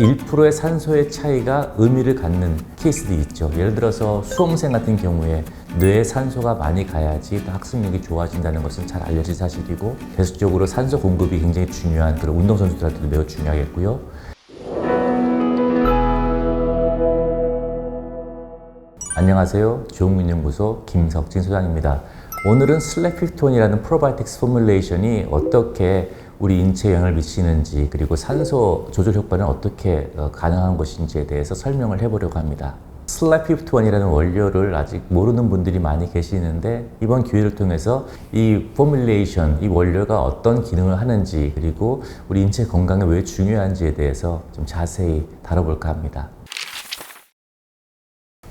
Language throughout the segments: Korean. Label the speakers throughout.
Speaker 1: 1%의 산소의 차이가 의미를 갖는 케이스도 있죠. 예를 들어서 수험생 같은 경우에 뇌에 산소가 많이 가야지 또 학습력이 좋아진다는 것은 잘 알려진 사실이고 계속적으로 산소 공급이 굉장히 중요한 그런 운동선수들한테도 매우 중요하겠고요. 안녕하세요. 좋은근연구소 김석진 소장입니다. 오늘은 슬래피톤이라는 프로바이오틱스 포뮬레이션이 어떻게 우리 인체에 영향을 미치는지 그리고 산소 조절 효과는 어떻게 어, 가능한 것인지에 대해서 설명을 해보려고 합니다. 슬래피톤이라는 원료를 아직 모르는 분들이 많이 계시는데 이번 기회를 통해서 이 포뮬레이션, 이 원료가 어떤 기능을 하는지 그리고 우리 인체 건강에 왜 중요한지에 대해서 좀 자세히 다뤄볼까 합니다.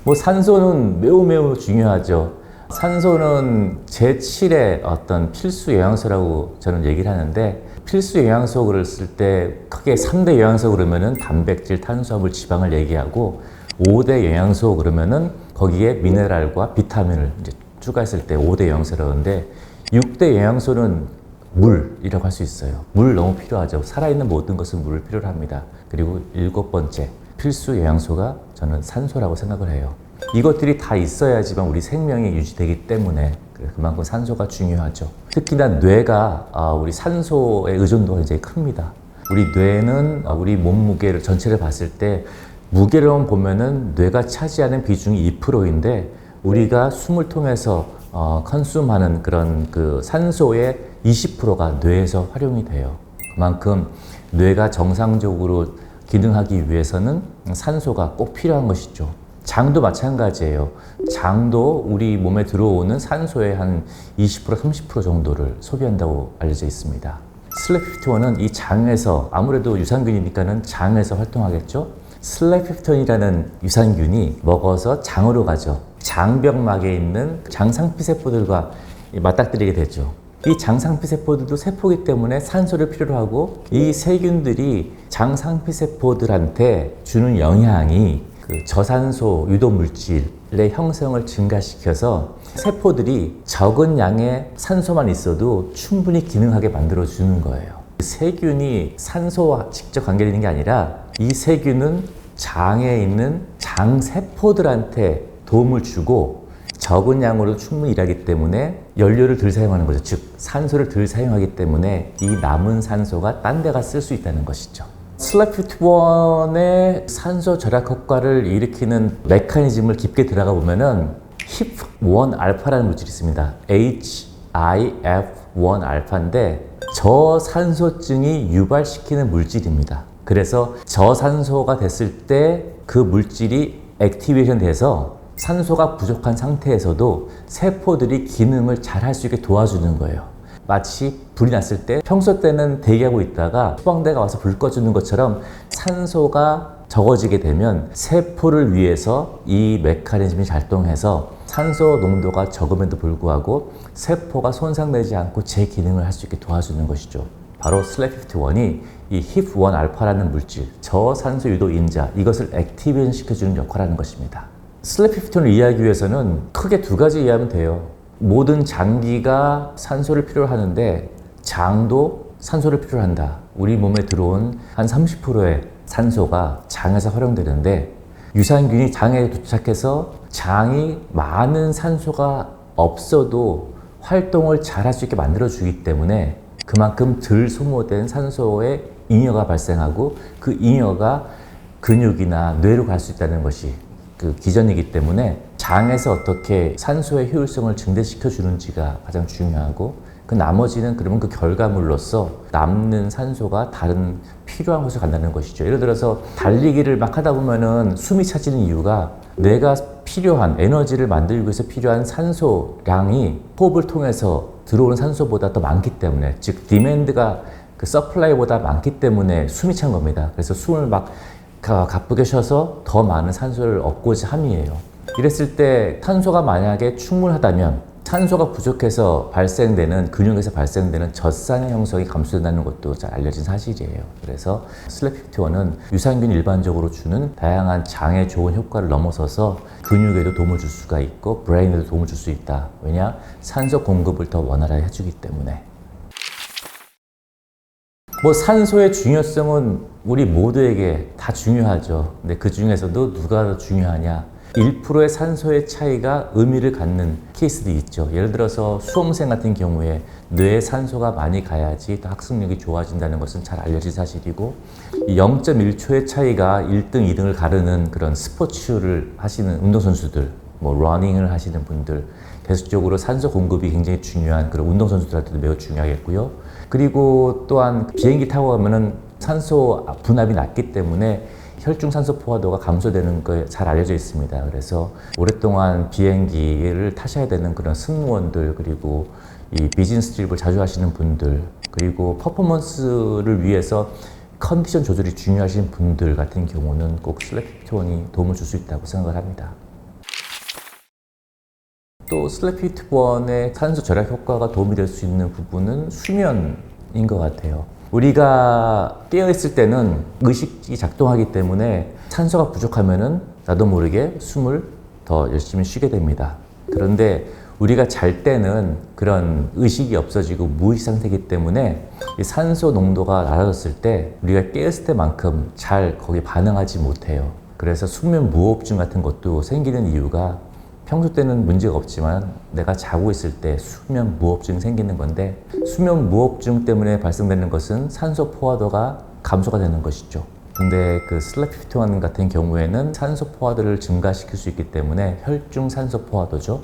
Speaker 1: 뭐 산소는 매우 매우 중요하죠. 산소는 제7의 어떤 필수 영양소라고 저는 얘기를 하는데 필수 영양소 그를 쓸때 크게 3대 영양소 그러면은 단백질, 탄수화물, 지방을 얘기하고 5대 영양소 그러면은 거기에 미네랄과 비타민을 이제 추가했을 때 5대 영양소라고 하는데 6대 영양소는 물이라고 할 수 있어요. 물 너무 필요하죠. 살아있는 모든 것은 물을 필요로 합니다. 그리고 일곱 번째 필수 영양소가 저는 산소라고 생각을 해요. 이것들이 다 있어야지만 우리 생명이 유지되기 때문에 그만큼 산소가 중요하죠. 특히나 뇌가 아, 우리 산소의 의존도가 굉장히 큽니다. 우리 뇌는 아, 우리 몸무게를 전체를 봤을 때 무게로만 보면은 뇌가 차지하는 비중이 2%인데 우리가 숨을 통해서 어, 컨슘하는 그런 그 산소의 20%가 뇌에서 활용이 돼요. 그만큼 뇌가 정상적으로 기능하기 위해서는 산소가 꼭 필요한 것이죠. 장도 마찬가지예요. 장도 우리 몸에 들어오는 산소의 한 20% 30% 정도를 소비한다고 알려져 있습니다. 슬래피톤은 이 장에서 아무래도 유산균이니까는 장에서 활동하겠죠. 슬래피톤이라는 유산균이 먹어서 장으로 가죠. 장벽막에 있는 장상피 세포들과 맞닥뜨리게 되죠. 이 장상피 세포들도 세포이기 때문에 산소를 필요로 하고 이 세균들이 장상피 세포들한테 주는 영향이 그 저산소 유도 물질 의 형성을 증가시켜서 세포들이 적은 양의 산소만 있어도 충분히 기능하게 만들어 주는 거예요. 세균이 산소와 직접 관계되는 게 아니라 이 세균은 장에 있는 장세포들한테 도움을 주고 적은 양으로 충분히 일하기 때문에 연료를 덜 사용하는 거죠. 즉, 산소를 덜 사용하기 때문에 이 남은 산소가 딴 데가 쓸 수 있다는 것이죠. 슬래피트원의 산소 절약 효과를 일으키는 메커니즘을 깊게 들어가 보면은 HIF1 알파라는 물질이 있습니다. HIF1 알파인데 저산소증이 유발시키는 물질입니다. 그래서 저산소가 됐을 때 그 물질이 액티베이션 돼서 산소가 부족한 상태에서도 세포들이 기능을 잘 할 수 있게 도와주는 거예요. 마치 불이 났을 때 평소 때는 대기하고 있다가 소방대가 와서 불 꺼주는 것처럼 산소가 적어지게 되면 세포를 위해서 이 메커니즘이 작동해서 산소 농도가 적음에도 불구하고 세포가 손상되지 않고 제 기능을 할 수 있게 도와주는 것이죠. 바로 슬래피트1이 이 HIF1 알파라는 물질, 저산소 유도 인자, 이것을 액티베이션 시켜주는 역할을 하는 것입니다. 슬래피톤을 이해하기 위해서는 크게 두 가지 이해하면 돼요. 모든 장기가 산소를 필요로 하는데 장도 산소를 필요로 한다. 우리 몸에 들어온 한 30%의 산소가 장에서 활용되는데 유산균이 장에 도착해서 장이 많은 산소가 없어도 활동을 잘 할 수 있게 만들어 주기 때문에 그만큼 덜 소모된 산소의 잉여가 발생하고 그 잉여가 근육이나 뇌로 갈 수 있다는 것이 그 기전이기 때문에 장에서 어떻게 산소의 효율성을 증대시켜 주는지가 가장 중요하고 그 나머지는 그러면 그 결과물로서 남는 산소가 다른 필요한 곳에 간다는 것이죠. 예를 들어서 달리기를 막 하다 보면은 숨이 차지는 이유가 내가 필요한 에너지를 만들기 위해서 필요한 산소량이 호흡을 통해서 들어오는 산소보다 더 많기 때문에 즉 디맨드가 그 서플라이보다 많기 때문에 숨이 찬 겁니다. 그래서 숨을 막 가- 가쁘게 쉬어서 더 많은 산소를 얻고자 함이에요. 이랬을 때 탄소가 만약에 충분하다면 산소가 부족해서 발생되는 근육에서 발생되는 젖산의 형성이 감소된다는 것도 잘 알려진 사실이에요. 그래서 슬래피티원은 유산균이 일반적으로 주는 다양한 장에 좋은 효과를 넘어서서 근육에도 도움을 줄 수가 있고 브레인에도 도움을 줄 수 있다. 왜냐? 산소 공급을 더 원활하게 해주기 때문에. 뭐 산소의 중요성은 우리 모두에게 다 중요하죠. 근데 그 중에서도 누가 더 중요하냐? 1%의 산소의 차이가 의미를 갖는 케이스들이 있죠. 예를 들어서 수험생 같은 경우에 뇌에 산소가 많이 가야지 또 학습력이 좋아진다는 것은 잘 알려진 사실이고 이 0.1초의 차이가 1등, 2등을 가르는 그런 스포츠를 하시는 운동선수들, 뭐 러닝을 하시는 분들 계속적으로 산소 공급이 굉장히 중요한 그런 운동선수들한테도 매우 중요하겠고요. 그리고 또한 비행기 타고 가면은 산소 분압이 낮기 때문에 혈중 산소 포화도가 감소되는 거 잘 알려져 있습니다. 그래서 오랫동안 비행기를 타셔야 되는 그런 승무원들 그리고 이 비즈니스 트립을 자주 하시는 분들 그리고 퍼포먼스를 위해서 컨디션 조절이 중요하신 분들 같은 경우는 꼭 슬래피톤이 도움을 줄 수 있다고 생각을 합니다. 또 슬래피트원의 산소 절약 효과가 도움이 될 수 있는 부분은 수면인 것 같아요. 우리가 깨어 있을 때는 의식이 작동하기 때문에 산소가 부족하면은 나도 모르게 숨을 더 열심히 쉬게 됩니다. 그런데 우리가 잘 때는 그런 의식이 없어지고 무의식 상태이기 때문에 이 산소 농도가 낮아졌을 때 우리가 깨었을 때만큼 잘 거기 반응하지 못해요. 그래서 수면 무호흡증 같은 것도 생기는 이유가 평소 때는 문제가 없지만 내가 자고 있을 때 수면 무호흡증이 생기는 건데 수면 무호흡증 때문에 발생되는 것은 산소 포화도가 감소가 되는 것이죠. 근데 그 슬래피톤 같은 경우에는 산소 포화도를 증가시킬 수 있기 때문에 혈중 산소 포화도죠.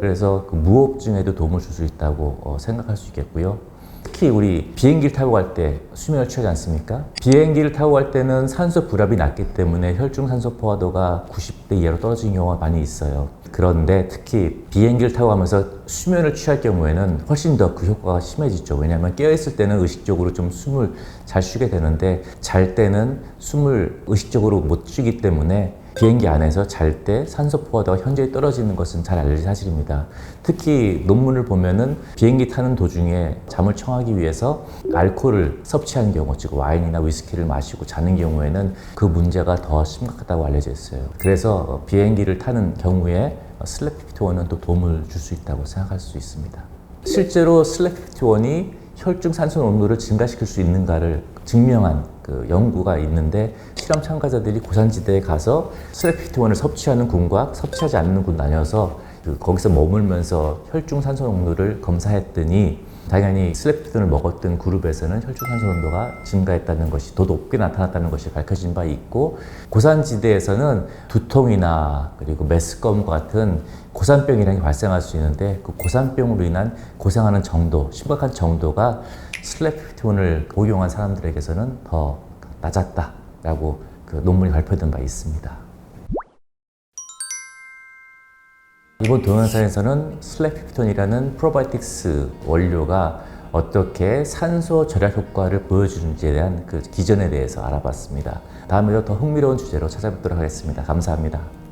Speaker 1: 그래서 그 무호흡증에도 도움을 줄 수 있다고 어, 생각할 수 있겠고요. 특히 우리 비행기를 타고 갈 때 수면을 취하지 않습니까? 비행기를 타고 갈 때는 산소 불압이 낮기 때문에 혈중 산소 포화도가 90대 이하로 떨어지는 경우가 많이 있어요. 그런데 특히 비행기를 타고 가면서 수면을 취할 경우에는 훨씬 더 그 효과가 심해지죠. 왜냐하면 깨어있을 때는 의식적으로 좀 숨을 잘 쉬게 되는데 잘 때는 숨을 의식적으로 못 쉬기 때문에 비행기 안에서 잘 때 산소 포화도가 현저히 떨어지는 것은 잘 알려진 사실입니다. 특히 논문을 보면은 비행기 타는 도중에 잠을 청하기 위해서 알코올을 섭취한 경우, 즉 와인이나 위스키를 마시고 자는 경우에는 그 문제가 더 심각하다고 알려져 있어요. 그래서 비행기를 타는 경우에 슬래피톤은 또 도움을 줄 수 있다고 생각할 수 있습니다. 실제로 슬래피톤이 혈중 산소 농도를 증가시킬 수 있는가를 증명한 그 연구가 있는데 실험 참가자들이 고산지대에 가서 슬래피톤을 섭취하는 군과 섭취하지 않는 군 나뉘어서 그 거기서 머물면서 혈중 산소 농도를 검사했더니 당연히 슬래피톤을 먹었던 그룹에서는 혈중 산소 농도가 증가했다는 것이 더 높게 나타났다는 것이 밝혀진 바 있고 고산지대에서는 두통이나 그리고 메스꺼움과 같은 고산병이라는 게 발생할 수 있는데 그 고산병으로 인한 고생하는 정도, 심각한 정도가 슬래피톤을 복용한 사람들에게서는 더 낮았다라고 그 논문이 발표된 바 있습니다. 이번 동영상에서는 슬래피톤이라는 프로바이오틱스 원료가 어떻게 산소 절약 효과를 보여주는지에 대한 그 기전에 대해서 알아봤습니다. 다음에도 더 흥미로운 주제로 찾아뵙도록 하겠습니다. 감사합니다.